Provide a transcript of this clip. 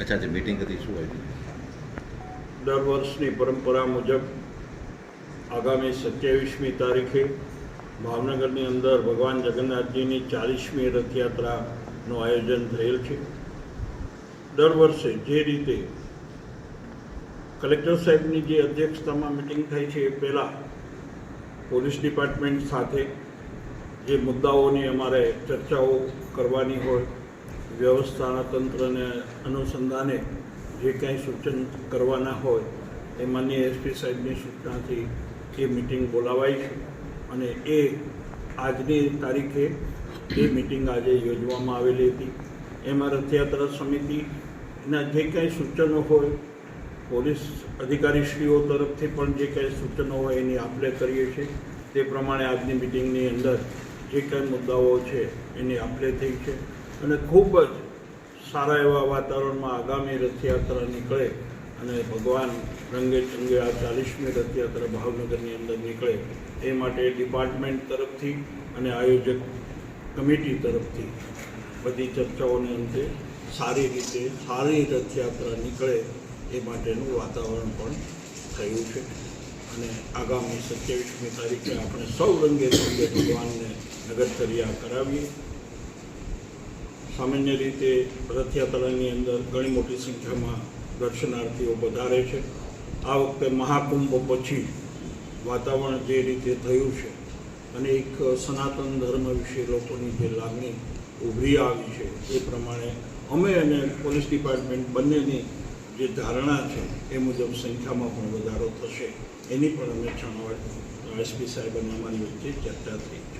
અચ્છા જે મિટિંગ હતી. શું હોય? દર વર્ષની પરંપરા મુજબ આગામી સત્યાવીસમી તારીખે ભાવનગરની અંદર ભગવાન જગન્નાથજીની ચાલીસમી રથયાત્રાનું આયોજન થયેલ છે. દર વર્ષે જે રીતે કલેક્ટર સાહેબની જે અધ્યક્ષતામાં મિટિંગ થાય છે એ પહેલાં પોલીસ ડિપાર્ટમેન્ટ સાથે જે મુદ્દાઓની અમારે ચર્ચાઓ કરવાની હોય વ્યવસ્થાના તંત્રને અનુસંધાને જે કાંઈ સૂચન કરવાના હોય, એ માન્ય એસપી સાહેબની સૂચનાથી એ મિટિંગ બોલાવાઈ છે. અને એ આજની તારીખે એ મિટિંગ આજે યોજવામાં આવેલી હતી. એમાં રથયાત્રા સમિતિના જે કાંઈ સૂચનો હોય, પોલીસ અધિકારીશ્રીઓ તરફથી પણ જે કાંઈ સૂચનો હોય એની આપલે કરીએ છીએ. તે પ્રમાણે આજની મિટિંગની અંદર જે કાંઈ મુદ્દાઓ છે એની આપલે થઈ છે. અને ખૂબ જ સારા એવા વાતાવરણમાં આગામી રથયાત્રા નીકળે અને ભગવાન રંગે ચંગે આ ચાલીસમી રથયાત્રા ભાવનગરની અંદર નીકળે એ માટે ડિપાર્ટમેન્ટ તરફથી અને આયોજક કમિટી તરફથી બધી ચર્ચાઓને અંતે સારી રીતે સારી રથયાત્રા નીકળે એ માટેનું વાતાવરણ પણ થયું છે. અને આગામી સત્યાવીસમી તારીખે આપણે સૌ રંગે રંગે ભગવાનને નગરચર્યા કરાવીએ. સામાન્ય રીતે રથયાત્રાની અંદર ઘણી મોટી સંખ્યામાં દર્શનાર્થીઓ વધારે છે. આ વખતે મહાકુંભ પછી વાતાવરણ જે રીતે થયું છે અને એક સનાતન ધર્મ વિશે લોકોની જે લાગણી ઉભરી આવી છે એ પ્રમાણે અમે અને પોલીસ ડિપાર્ટમેન્ટ બંનેની જે ધારણા છે એ મુજબ સંખ્યામાં પણ વધારો થશે. એની પણ અમે છણાવટ એસપી સાહેબ અને અમારી વચ્ચે ચર્ચા થઈ.